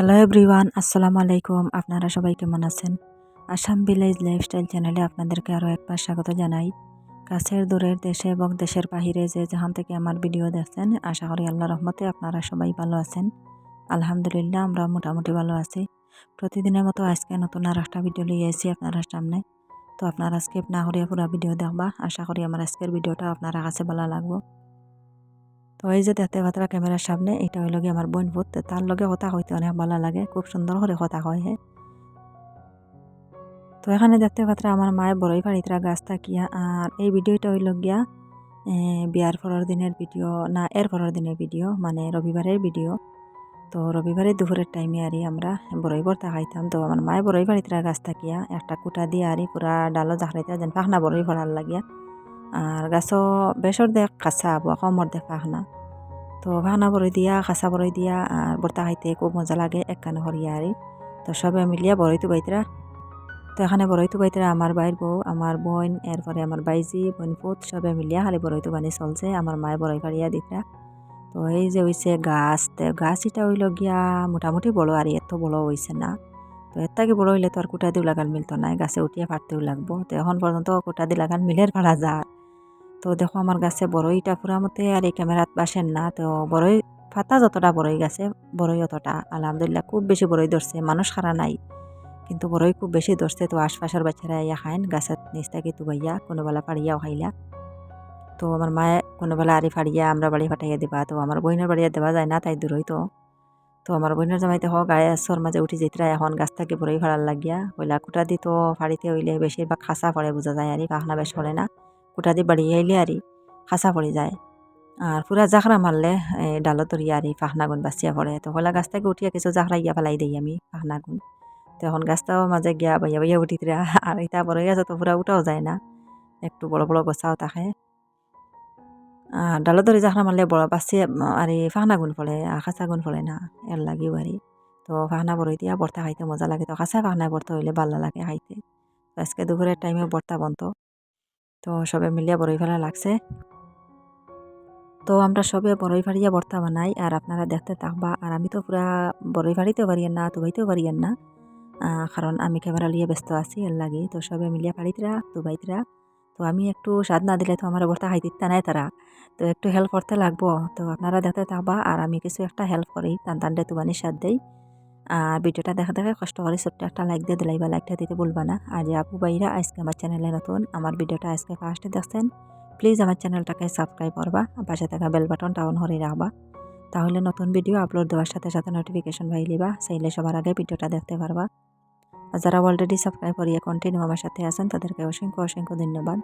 Hello everyone আসসালামু আলাইকুম আপনারা সবাই কেমন আছেন? আসাম ভিলেজ লাইফস্টাইল চ্যানেলে আপনাদেরকে আরও একবার স্বাগত জানাই। কাছের দূরের দেশে এবং দেশের বাহিরে যে যেখান থেকে আমার ভিডিও দেখছেন, আশা করি আল্লাহ রহমতে আপনারা সবাই ভালো আছেন। আলহামদুলিল্লাহ, আমরা মোটামুটি ভালো আছি। প্রতিদিনের মতো আজকে নতুন আর একটা ভিডিও লিয়ে এসেছি আপনারা সামনে। তো আপনারা স্কিপ না করিয়া পুরো ভিডিও দেখবা। আশা করি আমার আজকের ভিডিওটা আপনারা কাছে ভালো লাগবো। তো এই যে দেখতে পাত্রা ক্যামেরার সামনে, এটা হইল গিয়ে আমার বোন ভূত, তার লগে কথা হইতে অনেক ভালো লাগে, খুব সুন্দর করে কথা হয় হ্যাঁ। তো এখানে দেখতে পাত্রা আমার মায়ের বড়ই বাড়িতে গাছ থাকিয়া আর এই ভিডিওটা হইল গিয়া বিয়ার পরের দিনের ভিডিও, না, এর পরের দিনের ভিডিও মানে রবিবারের ভিডিও। তো রবিবারের দুপুরের টাইমে আরই আমরা বড়ই ভর্তা খাইতাম, তো আমার মায়ের বড়ই বাড়িতে গাছ থাকিয়া একটা কুটা দিয়ে আরই পুরা ডালো জাখরাইতে যেন পাখনা বড়ই ভরার লাগিয়া। আর গাছও বেসর দেখ কাঁচা আবো কমর দেখ পাখনা তো ভাঙনা বড়ই দিয়া কাঁচা বড়ই দিয়া, আর বর্তা খাইতে খুব মজা লাগে, একখানে হরিয়া আরি। তো সবে মিলিয়া বড়ইতো বাইতরা। তো এখানে বড়ইতো বাইতরা আমার বাইর বউ, আমার বোন, এরপরে আমার বাইজি, বোন পুত, সবে মিলিয়া খালি বড়ইতো বানি চলছে, আমার মায়ে বড়ই ফাড়িয়া দিতরা। তো এই যে হইছে গাছ, তে গাছ এটা হইল গিয়া মোটামুটি বড় আর এত বড় হইছে না। তো এর থেকে বড় হইলে তো আর কুটা দিয়ে লাগান মিলতো না গাছে উঠিয়া ফাটতেও লাগবো। তো এখন পর্যন্ত কুটা দিয়ে লাগান মিলের ফাড়া যায়। তো দেখো আমার গাছে বড়ইটা পুরা মতে আর এই ক্যামেরাত বাসেন না, তো বড়ই ফাতা যতটা বড়ই গাছে, বড়ই অতটা। আলহামদুলিল্লাহ খুব বেশি বড়ই ধরছে, মানুষ খারা নাই। কিন্তু বড়ই খুব বেশি ধরছে, তো আশপাশের বাচ্চারা ইয়া খাইন, গাছের নিচ থেকে তুবাইয়া কোনোবেলা পাড়িয়াও খাইলা। তো আমার মায়ে কোনোবেলা আরি ফাড়িয়া আমরা বাড়ি ফাটাইয়া দিবা, তো আমার বইনের বাড়িয়া দেওয়া যায় না তাই দূরই তো। তো আমার বইনের জামাইতে হোক গায়ের মাঝে উঠি যেতরা এখন গাছ থেকে বড়ই ফাড়ার লাগিয়া, কইলা কুটা দি তো ফাড়িতে হইলে বেশিরভাগ খাসা পড়ে, বোঝা যায়, আরি পাখনা বেশ পড়ে না। কুটা দি বাড়ি আইলে আরি খাসা পড়ে যায় আর পুরা জাখরা মারলে ডালো তরিয়া আরি গুণ বাঁচিয়া পড়ে তো হলা গাছ থেকে উঠিয়া কিছু জাখরা ইয়া ফেলাই দিই আমি পাখনা গুণ তো এখন গাছটাও মাঝে গিয়া বাইয়া বাইয়া উঠি তিরা আর এটা বড় গেছে তো পুরা উঠাও যায় না। একটু বড় বড় গোছাও থাকে আর ডালো ধরে জাখরা মারলে বড় বাঁচি আর ফাহনা গুণ ফলে আর খাঁচা গুণ ফলে না এর লাগিও আরি তো ফাহনা বড়ই দিয়া বর্তা খাইতে মজা লাগে। তো খাঁচা ফাহনা বর্তা হইলে ভালো লাগে খাইতে। আজকে দুপুরের টাইমে বর্তা বন্ত তো সবে মিলিয়া বড়ই ফেলা লাগছে। তো আমরা সবে বড়ই ফাড়িয়া বর্তা বানাই আর আপনারা দেখতে থাকবা, আর আমি তো পুরা বড়ই ফাড়িতেও পারিয়েন না তুবাইতেও পারিয়েন না। কারণ আমি ক্যামেরা লিয়ে ব্যস্ত আছি, এর লাগে। তো সবে মিলিয়া ফাড়িতরা তুবাইতরা তো আমি একটু স্বাদ না দিলে তো আমার বর্তা খাইতে ইচ্ছা নাই তারা। তো একটু হেল্প করতে লাগবো। তো আপনারা দেখতে থাকবা, আর আমি কিছু একটা হেল্প করি টান টানটে তুবানি স্বাদ দেই আর ভিডিওটা দেখা দেখে কষ্ট করে ছোট্ট একটা লাইক দিয়ে দিলাই বা লাইকটা দিতে ভুলবা না। আর যে আপু বাইরা আজকে আমার চ্যানেলে নতুন, আমার ভিডিওটা আজকে ফার্স্টে দেখছেন প্লিজ আমার চ্যানেলটাকে সাবস্ক্রাইব করবা পাশে থাকা বেল বাটনটা অন হরে রাখবা। তাহলে নতুন ভিডিও আপলোড দেওয়ার সাথে সাথে নোটিফিকেশন পাই লিবা চাইলে সবার আগে ভিডিওটা দেখতে পারবা। আর যারা অলরেডি সাবস্ক্রাইব করিয়ে কন্টিনিউ আমার সাথে আছেন, তাদেরকে অসংখ্য অসংখ্য ধন্যবাদ।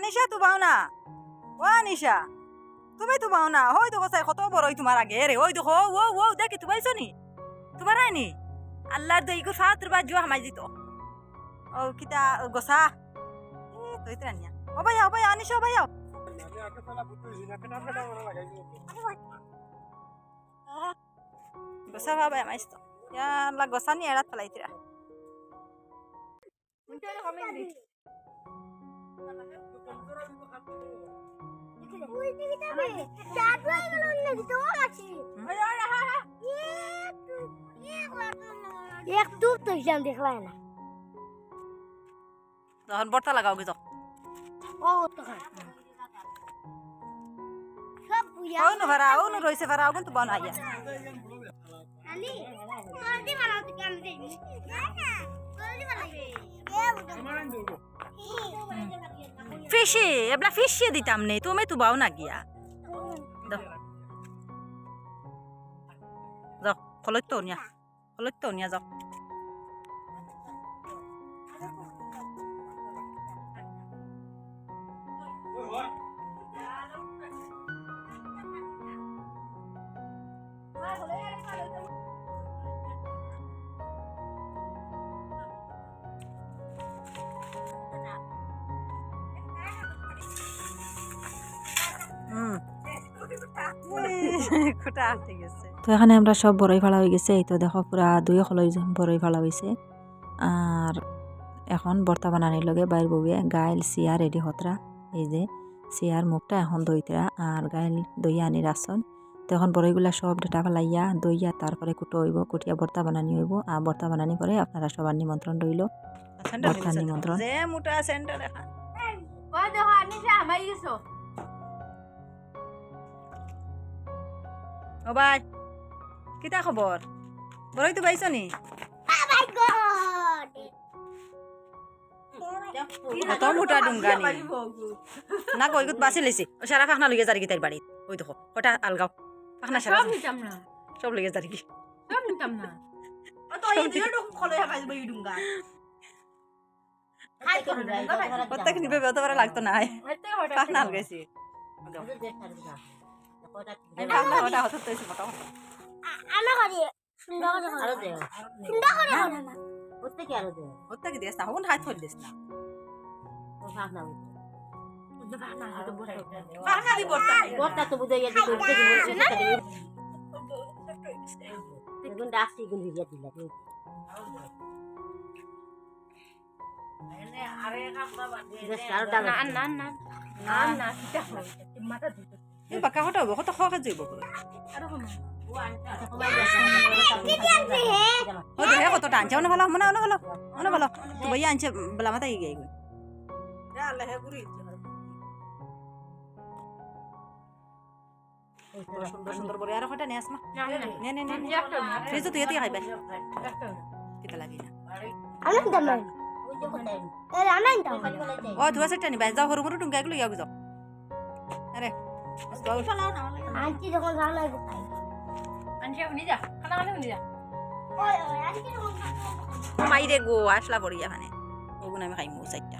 আনিশা, তো পাও না ও আনিশা, তুমি তো পাও না হই দেখো চাই, কত বড় তোমার আগে। রে ওই দেখো, ও ও, দেখি তুমি পাইছো নি? তোমার আইনি? আল্লাহর দই করে ফাত্র বা জুয়া হামাই দিত। ও, কিতা গোসা তো ইতরা নিয়া ও, ভাইয়া ও, ভাইয়া, আনিশা, ও, ভাইয়া। গোসা ভাবা আমাইছ তো। ইয়া আল্লাহ গোসা নি এড়াত ফেলাইতিরা একটু তো হিসাব দেখলাই না তখন বর্তা লাগাও গেছ ও তো খায় সব পুয়া ও নু ভাড়া ও নু রইছে ফিশি এবলা ফিশি দিতাম নে, তুমি তো বাও না গিয়া। যাও কলেজ তো নিয়া কলেজ তো নিয়া যাও। তো এখানে আমরা সব বড়ই ফালা হয়ে গেছে। এই তো দেখো পুরা দুই খলই বড়ই ফালা হয়েছে আর এখন বর্তা বানানির লগে বাইর বউয়ে গাইল সিয়া রেডি হতরা। এই যে সিয়ার মুখটা এখন দইতরা আর গাইল দইয়া আনি রাসন তো এখন বড়ইগুলা সব ডেটা ফেলাইয়া দইয়া তারপরে কুটো হইব কুটিয়া বর্তা বানানি হইব। আর বর্তা বানানি করে আপনারা সবার নিমন্ত্রণ রইল। বর্তার নিমন্ত্রণ। ও ভাই কিতা খবর বড়ই তো পাইছ নি? মাই গড কত মোটা ডুঙ্গা নি। না কই গুত বাসি লৈছি। ও সারা ফাখনা লইগে যারি তাইর বাড়িত ওই দেখো কটা আলগাও। ফাখনা সারা সব নিতাম না। সব লইগে যারি সব নিতাম না। প্রত্যেক নিবে বেত লাগতো না ফাখনা আলগাইছি। ফাখনা কটা হতো তৈছি মোটা আনা করি সুন্দর করে আরও দে সুন্দর করে করো না প্রত্যেকে আরও দে প্রত্যেক দিস না হন হাত দিস না ও ভাগ না না আরও ডাক না না না না না কিটা কটা হব কত খাওয়া যাইব আরও কম ও দেহে কত টানছে অনে ভালো মনে অনে ভালো অনে ভালো তো ভাইয়া আনছে বেলা মাথা গিয়ে গই সুন্দর সুন্দর বড় আর কটা নিয়ে আসমা না না? নে নে নে নে ফ্রিজ তুই এতে খাইবে কিতা লাগি না? ও ধুয়া সেটা নিবা যাও হরু হরু টুঙ্গা গুলো ইয়াও যাও। আরে যখন ভালো উনি যা। খানা খানা উনি যা। যখন মাইরে গো আসলা বড়িয়া মানে ওগুন আমি খাইমু সাইটটা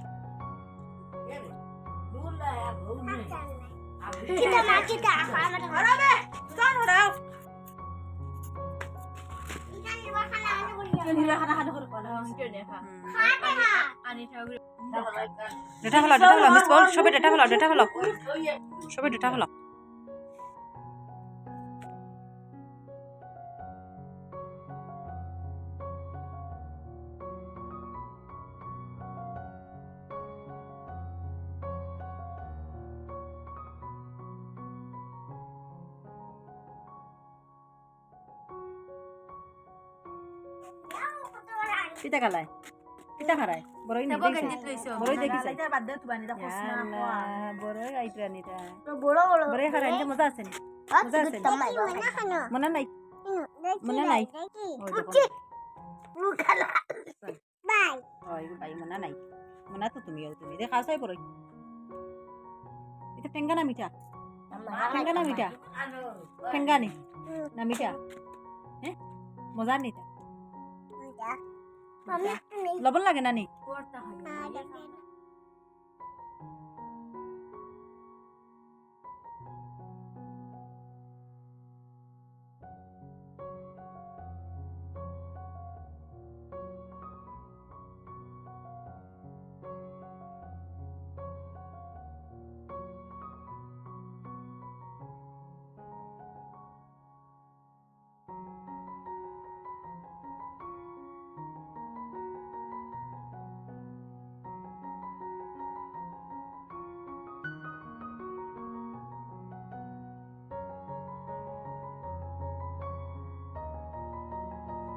কিটা মা কিটা খানা খানা চল হরাও ডেটা ফেলাও ডেটা ফেলাও মিস বল সবে ডেটা ফেলাও ডেটা ফেলাও সবে ডেটা ফেলা কিতা খালাই কিতা খারাই বড়ই নি বড়ই দেখিছে। বড়ই আইতরা নিতা। বড় বড়। বড়ই খারাই নিতে মজা আছে নি? মজা আছে মনে নাই? মনে নাই দেখো। বাই। ওই ভাই মনে নাই? মনে তো তুমি তুমি। দেখা চাই বড়ই। এটা টেঙ্গা না মিঠা? টেঙ্গা না মিঠা? টেঙ্গা নি? না মিঠা? হ্যাঁ মজা নিতা নেই লবণ লাগে না নি?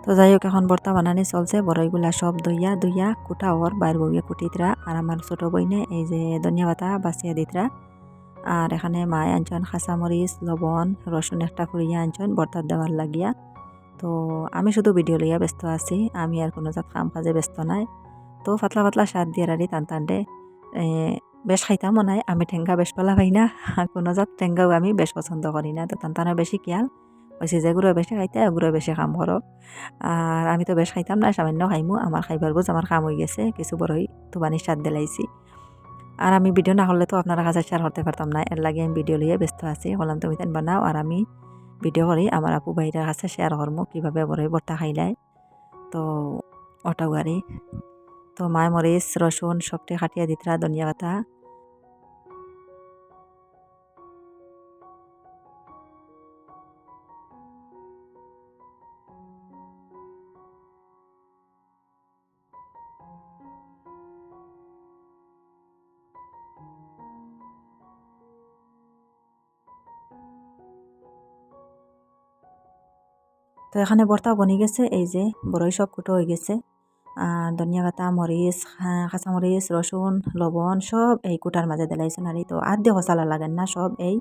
তো যাই হোক এখন বর্তা বানানি চলছে বড়ইগুলা সব দইয়া দইয়া কুটা ওর বাইর বউয়ে কুটিতরা আর আমার ছোট বইনে এই যে ধনিয়া পাতা বাছিয়া দিতরা। আর এখানে মায় আনছেন খাঁচামরিচ, লবণ, রসুন একটা ফুরিয়া আনছেন বর্তার দেওয়ার লাগিয়া। তো আমি শুধু ভিডিও লইয়া ব্যস্ত আছি, আমি আর কোনো জাত কাম কাজে ব্যস্ত নাই। তো পাতলা পাতলা স্বাদ দিয়ে রাড়ি টান টানডে বেশ খাইতামও নাই, আমি ঠেঙ্গা বেশ পালা পাই না কোনো জাত ঠেঙ্গাও আমি বেশ পছন্দ করি না, তো টান টানা বেশি খেয়াল। হয়েছে যেগুলো বেশি খাইতে ওগুলো বেশি কাম করো আর আমি তো বেশ খাইতাম না, সামান্য খাইমু আমার খাইবার বুঝ আমার কাম হয়ে গেছে, কিছু বড়ই তুবানি স্বাদ দিলাইছি। আর আমি ভিডিও না হলে তো আপনারা কাছে শেয়ার করতে পারতাম না এর লাগে আমি ভিডিও লিয়ে ব্যস্ত আছি বললাম তুমি তেন বানাও আর আমি ভিডিও করি আমার আপু বাইরের কাছে শেয়ার করব কীভাবে বড়ই বর্তা খাইলাই তো ওটা গাড়ি। তো মায় মরিচ রসুন সবটি খাটিয়া দিতরা ধনিয়া পাতা। তো এখানে বর্তা বনি গেছে এই যে বড়ই সব কুটো হয়ে গেছে। আর ধনিয়া পাতা মরিচ হ্যাঁ, কাঁচামরিচ রসুন লবণ সব এই কুটার মাঝে দিলাইছেন আর এই তো আর দিয়ে মশলা লাগেন না সব এই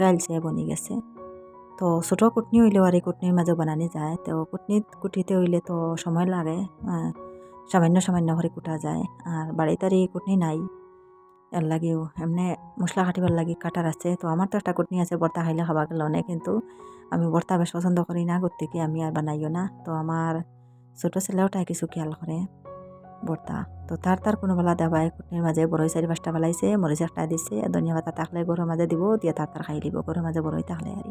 গাইলছে বনি গেছে। তো ছোটো কুটনি হইলেও আর এই কুটনির মাঝে বানানি যায়। তো কুটনিত কুটিতে হইলে তো সময় লাগে সামান্য সামান্য করে কুটা যায়। আর বাড়িতে আর এই কুটনি নাই। এর লাগেও এমনি মশলা কাটিবার লাগি কাটার আছে। তো আমার তো একটা কুটনি আছে, বর্তা খাইলে খাবা গেল অনেক কিন্তু আমি বর্তা বেশ পছন্দ করি না গতিকে আমি আর বানাইও না। তো আমার ছোটো ছেলেও তাই কিছু খেয়াল করে বর্তা। তো তার তার কোনো বেলা দেবাই কুটনির মাঝে বড়ই চারি পাঁচটা বেলাইছে, মরিচ একটা দিছে, ধনিয়া পাতা থাকলে গরুর মাঝে দিব, দিয়ে তার তার খাই দিব গরুর মাঝে বড়ই থাকলে আর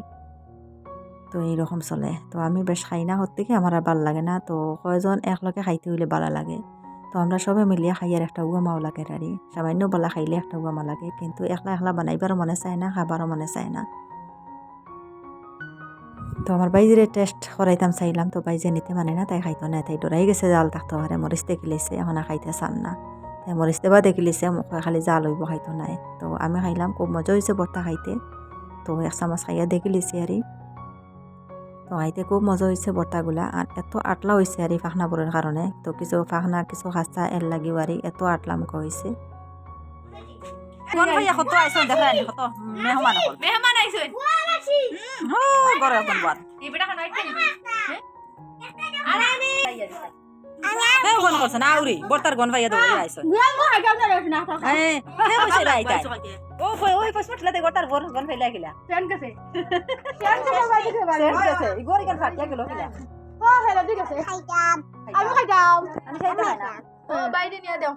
তো এইরকম চলে। তো আমি বেশ খাই না হতে কি আমার আর ভালো লাগে না। তো কয়জন একলগে খাইতে হইলে ভালো লাগে। তো আমরা সবে মিলিয়ে খাই আর একটা উগামাও লাগে রারি সামান্য বলা খাইলে একটা উগামা লাগে, কিন্তু একলা একলা বানাইবারও মনে চায় না, খাবারও মনে চায় না। তো আমার বাইজিরে টেস্ট করাইতাম, চাইলাম, তো বাইজে নিতে মানে না, তাই খাইতো না, তাই ডরাই গেছে জাল থাকতে পারে মরিচ দেখিলেছে এখন আর খাইতে চান না। তাই মরিচ দেবা দেখিলিছে মোক খালি জাল হইব, খাইতো নাই। তো আমি খাইলাম, খুব মজা হয়েছে বর্তা খাইতে। তো এক চামচ খাইয়া দেখিলিছে আর। তো আইতে খুব মজা হয়েছে বর্তাগুলা আর এত আটলা হয়েছে আর এই ফাখনাবোরের কারণে তো কিছু ফাখনা কিছু খাস্তা এর লাগিও আর এত আটলা মুখ হয়েছে কোন ভাইয়া কত আইসন দেখা নি কত মেহমান হল মেহমান আইছে হো গরে কোন বাদ এই বেটা খানা আইছে আরে আমি হে কোন করছ না আউরি বর্তার গন ভাইয়া দৌড়ে না না এ হে কইছে রাই তাই ও কই ওই পছমটলাতে গটার বর গন ভাইলা গিলা। ফ্যান কাছে ফ্যান কাছে থেকে বাইরে সেন্ট আছে ইগোর ইগোর ফাটিয়া গেল গিলা। ও হেলো ঠিক আছে। আমি খাই দাও আমি খাইতে হয় না ও বাইরে নিয়ে দাও।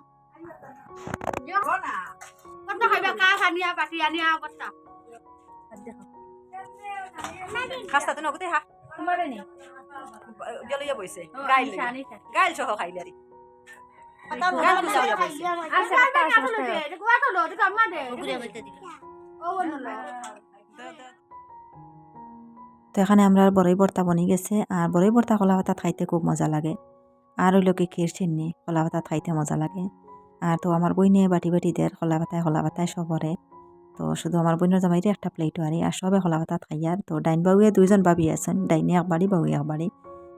কত খাইবা? কা খানিয়া পাটি আনিয়া কত খাস্তা তো নগতে হা। তোমারে নি। গেলিয়া বইছে গাইল গাইল সহ খাইলারি আচ্ছা আচ্ছা আচ্ছা তো এখানে আমরা বড়ই বর্তা বনি গেছে আর বড়ই বর্তা কলা পাতাত খাইতে খুব মজা লাগে। আর ওই লোকে ক্ষীর চিন্নি কলা পাতাত খাইতে মজা লাগে। আর তো আমার বই নিয়ে বাটি বাটি দের কলা পাতায় কলা পাতায় সবরে তো শুধু আমার বইনের জামাইরে একটা প্লেটও আরি আর সবে কলা পাতাত খাইয়ার তো ডাইন বাবুয়ে দুইজন বাবি আছেন ডাইনে একবারই বাবু একবারই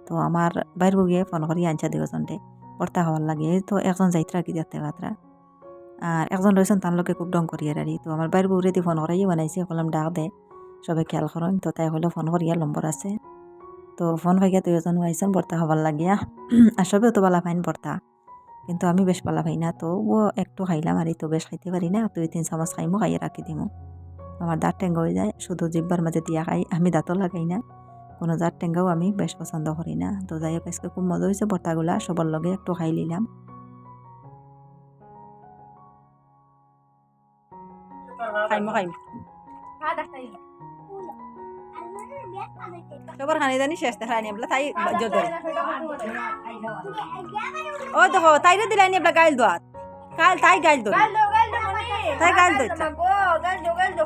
তো আমার বাইর বউয়ে ফোন করি আনছা দুজনটে ভর্তা হওয়ার লাগে তো একজন যাইত্রা কি দেখতে গাত্রা আর একজন রয়েছেন তার খুব ডং করিয়ে আরি তো আমার বাইর বউরে দি ফোন করাই বানাইছে কলাম ডাক দে সবে খেয়াল করেন তো তাই হলো ফোন করিয়া নম্বর আছে তো ফোন ভাইয়া দুজন আইসন বর্তা হবার লাগিয়া আর সবেও তো বালা ফাইন বর্তা কিন্তু আমি বেশ পালা ভাই না। তো ও একটু খাইলাম আর এই তো বেশ খাইতে পারি না। দুই তিন চামচ খাইমো খাইয়ে রাখি দিমু। আমার দাঁত টেঙ্গা হয়ে যায়। শুধু জিব্বার মাঝে দিয়া খাই। আমি দাঁতও লাগাই না। কোনো জাত টেঙ্গাও আমি বেশ পছন্দ করি না। তো যাই হোক আজকে খুব মজা হয়েছে বর্তাগুলা সবার লগে একটু খাই নিলাম। খাইমো খাইমো। সবার খানি জানি শেষ দেখা নি তাই জোদরে ও দেখো তাইরে দিলাই নি গাইল দোয়াত কাল তাই গাইল দো তাই গাল দইছে। গো গাল দো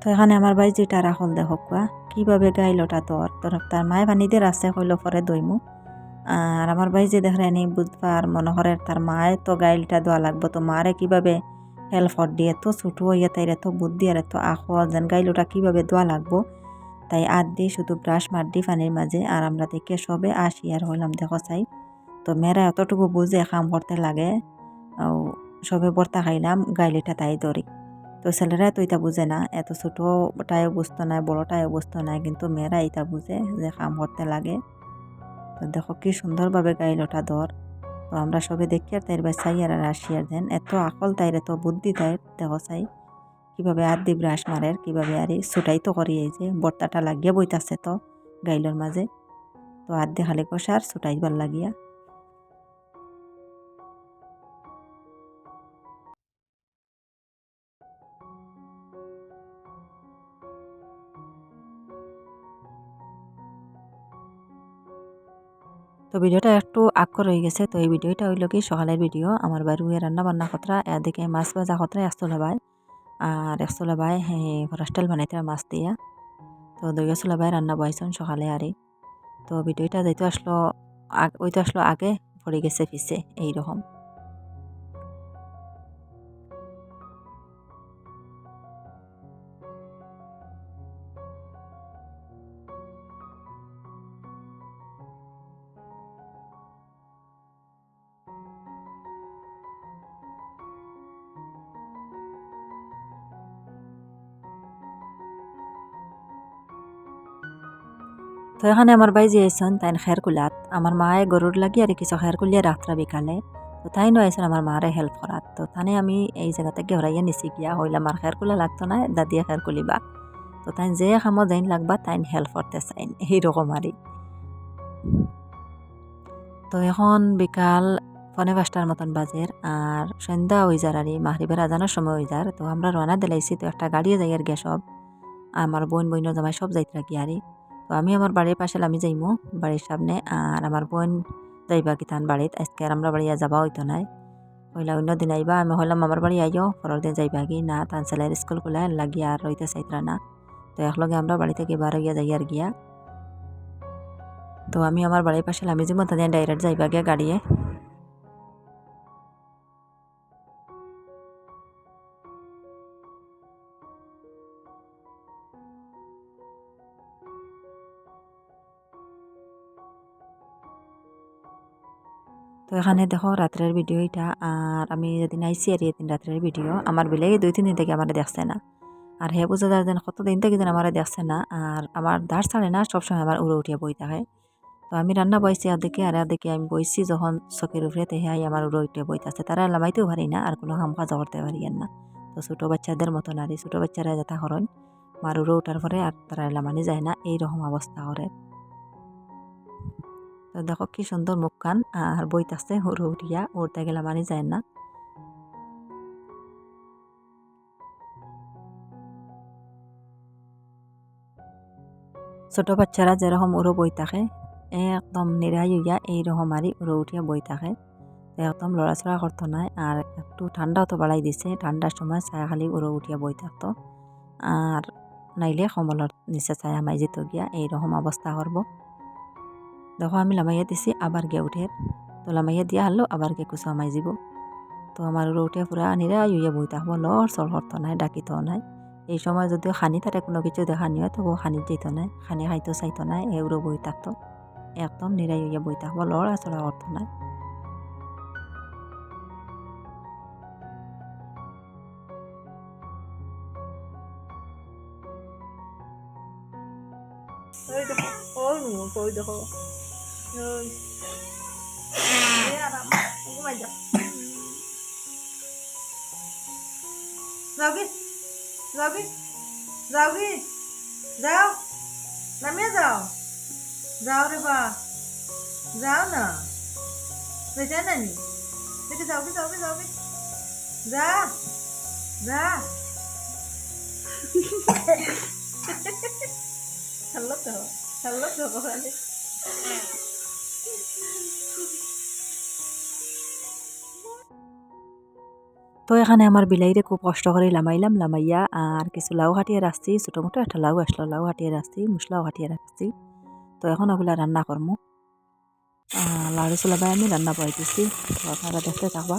তো এখানে আমার বাই যেটা রাখল দেখো কোয়া কীভাবে গাইল ওটা তোর তোর তার মায়ে বানিদের আছে হইল পরে দইমু আর আমার ভাই যে দেখে নি বুধবার মনোহরের তার মায়ে তো গাইলটা দেওয়া লাগবো তো মারে কীভাবে হেল্প দিয়ে এত ছোটো হইয়া তাই এত বুদ্ধি আর এত আখল যেন গাইলটা কীভাবে দেওয়া লাগবো তাই আদ দিয়ে শুধু ব্রাশ মার দি পানির মাঝে আর আমরা দেখে সবে আসি আর হইলাম দেখো চাই। তো মেয়েরা এতটুকু বুঝে কাম করতে লাগে। সবে বর্তা খাইলাম, গাইলিটা তাই ধরি। তো ছেলেরা তো এটা বুঝে না, এত ছোটোটাও বুঝতো না বড়টাও বুঝতো না, কিন্তু মেয়েরা এটা বুঝে যে কাম করতে লাগে। তো দেখো কি সুন্দরভাবে গাইল ওটা ধর। তো আমরা সবে দেখি আর তাইর বাসাই আর আসি আর দেন, এত আকল তাইর, এত বুদ্ধি তাইর, দেখো চাই। কীভাবে আর দি ব্রাশ মারের, কীভাবে আর ছুটাই তো করি এই যে, বর্তাটা লাগিয়ে বইতাছে তো গাইলর মাঝে। তো আর দি খালি কষার ছুটাইবার লাগিয়া। তো ভিডিওটা একটু আক্কর হয়ে গেছে, তো এই ভিডিওটা হইল কি সকালের ভিডিও। আমার বাড়ি রান্না বান্না খতরা, এদিকে মাছ ভাজা খতরা একশো লাবাই আর একশো লাবাই হরাস্টাইল বানাইতে মাছ দিয়া। তো দুই একশো লাবাই রান্না বহাইছেন সকালে আরে। তো ভিডিওটা যেহেতু আসলো ওই তো আসলো আগে, পড়ে গেছে পিছে, এইরকম। তো এখানে আমার ভাই যে আইসন তাই খের কুলাত। আমার মায়ে গরুর লাগি আর কিছু খের কুলিয়ে রাত্রা বিকালে। তো তাই নয় আইসন আমার মারে হেল্প করাত তো তানে আমি এই জায়গা থেকে হরাইয়া নিছি গিয়া। হইলে আমার খের কুলা লাগতো না দাদিয়া খের কুলিবা। তো তাই যে কামত যাইন লাগবা তাই হেল্প করতে চাইন এইরকম আরই তো এখন বিকাল পনে পাঁচটার মতন বাজের আর সন্ধ্যা হয়ে যার আর মাহরিবের আজানোর সময় হয়ে যার তো আমরা রওনা দিলাইছি, তো একটা গাড়িও যাই আর গিয়া সব। আমার বোন বইনের জামাই সব যাইতে রাখি আরই তো আমি আমার বাড়ির পাশে আমি যাইমু, বাড়ির সামনে। আর আমার বোন যাইবা কি তান বাড়িত, আজকে আর আমরা বাড়ি যাবা হইতো নাই। হইলা অন্য দিন আইবা, আমি হইলাম আমার বাড়ি আইও, পরের দিন যাইবা কি? না তান ছেলের স্কুল খুলে লাগি আর রইতে চাইতরা না। তো একলগে আমরা বাড়ি থেকে বার গিয়া যাই আর গিয়া। তো আমি আমার বাড়ির পাশে আমি যেমন তাদের ডাইরেক্ট যাইবা গিয়া গাড়িয়ে। তো এখানে দেখো রাত্রের ভিডিও এটা, আর আমি যেদিন আইসি আর এদিন রাত্রের ভিডিও আমার বেলেগে দুই, তিন দিন থেকে আমার দেখছে না। আর হে বুঝা যায় যেন কত দিন থেকে যেন আমার দেখছে না, আর আমার দাঁড় ছাড়ে না, সবসময় আমার উড়ে উঠিয়ে বই থাকে। তো আমি রান্না বইছি আর আর দেখে আমি বইছি, যখন চকের উপরে তেহে আমার উড়ে উঠে বইতেছে তারা লামাইতেও পারি না, আর কোনো কাজ করতে পারি না। তো ছোটো বাচ্চাদের মতন আর ছোটো বাচ্চারা যেটা করেন মার উড়ে ওঠার পরে আর তারা লামানি যায় না, এইরকম অবস্থা করে। তো দেখো কি সুন্দর মুখখান আর বইতাছে হরু উঠিয়া উড়তে গেলে মানি যায় না। ছোট বাচ্চারা যেরকম উড়ো বই থাকে, একদম নিরাই হইয়া এইরকম আরই উড়ো উঠিয়া বই থাকে। একদম লড়াচড়া করতো নাই আর একটু ঠান্ডাও তো বাড়াই দিছে, ঠান্ডার সময় ছায়া খালি উড়ো উঠিয়া বই থাকতো। আর নাইলে কমলর নিচে ছায়া মাই যেত গিয়া, এইরকম অবস্থা করব। দেখো আমি লামাইয়া দিছি আবার গিয়ে উঠে তো লামাইয়া দিয়া হারলো আবার গিয়ে কুচা মাই যাব তো আমার উঠে পুরা নিরা ইয়ে বই থাকব লড় চল করতো নাই ডাকিতো নাই এই সময় যদিও খানি তারে কোনো কিছু দেখা নিয়ে তবু খানি যেত নাই খানি খাইতো চাইতো নাই এ উড়ো বই থাকতো একদম নিরাই ইয়ে বই থাকব লড়া চড়া করতো নাই ওই দেখো ওই মুখ ওই দেখো ওই এ আরাম ঘুমাই যাও যাও কি যাও কি যাও কি যাও নামিয়ে যাও যাও রে বা যাও না বেটা নানি বেটা যাও কি যাও কি যাও কি যা যা হ্যালো তো হ্যালো তো বলে তো এখানে আমার বিলাইরে খুব কষ্ট করে লামাইলাম লামাইয়া আর কিছু লাউ হাটিয়ে রাখছি ছোটো মোটো একটা লাউ আসলো লাউ হাটিয়ে রাখছি মশলাও হাটিয়ে রাখছি তো এখন ওগুলা রান্না করবো লাড়ু চুলাবাই আমি রান্না বহাইতেছি তো আপনারা দেখতে থাকবা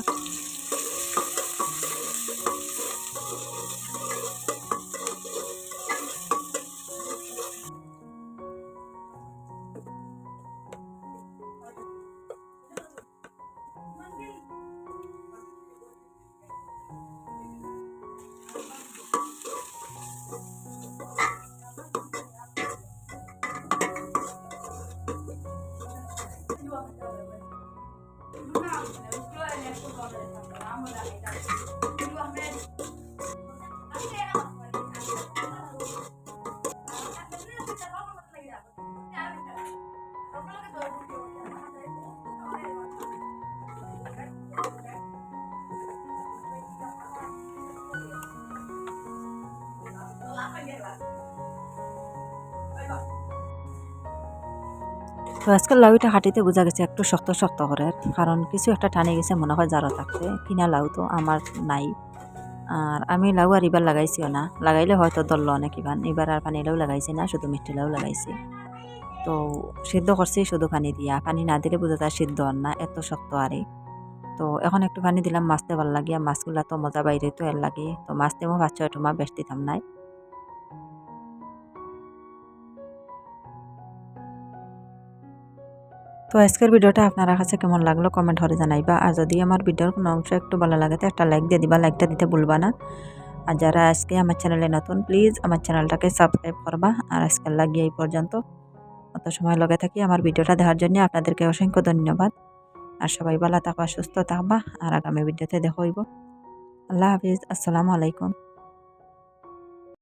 তো আজকাল লাউটা হাঁটিতে বোঝা গেছে একটু শক্ত শক্ত করে, কারণ কিছু একটা টানে গেছে, মনে হয় জারো থাকতে কিনা লাউ তো আমার নাই। আর আমি লাউ আর এবার লাগাইছিও না। লাগাইলে হয়তো দললো অনেক ইবান এবার আর পানি লাউ লাগাইছি না, শুধু মিষ্টি লাউ লাগাইছি। তো সিদ্ধ করছি শুধু পানি দিয়া। পানি না দিলে বোঝা যায় সিদ্ধ আর না, এত শক্ত আরে। তো এখন একটু পানি দিলাম, মাছতে ভালো লাগিয়া মাছগুলা তো মজা বাইরে তো এর লাগে। তো মাছতে তেমন পাঁচ ছয় টমা বেশ দিতাম নাই। তো আজকের ভিডিওটা আপনার কাছে কেমন লাগল কমেন্ট করে জানাইবা। আর যদি আমার ভিডিওর কোনো অংশ একটু ভালো লাগে তো একটা লাইক দিয়ে দিবা লাইকটা দিতে ভুলবা না। আর যারা আজকে আমার চ্যানেলে নতুন প্লিজ আমার চ্যানেলটাকে সাবস্ক্রাইব করবা। আর আজকাল লাগিয়ে এই পর্যন্ত। অত সময় লগে থাকি আমার ভিডিওটা দেখার জন্য আপনাদেরকে অসংখ্য ধন্যবাদ। আর সবাই ভালো থাকবা, সুস্থ থাকবা। আর আগামী ভিডিওতে দেখা হইব। আল্লাহ হাফিজ, আসসালামু আলাইকুম।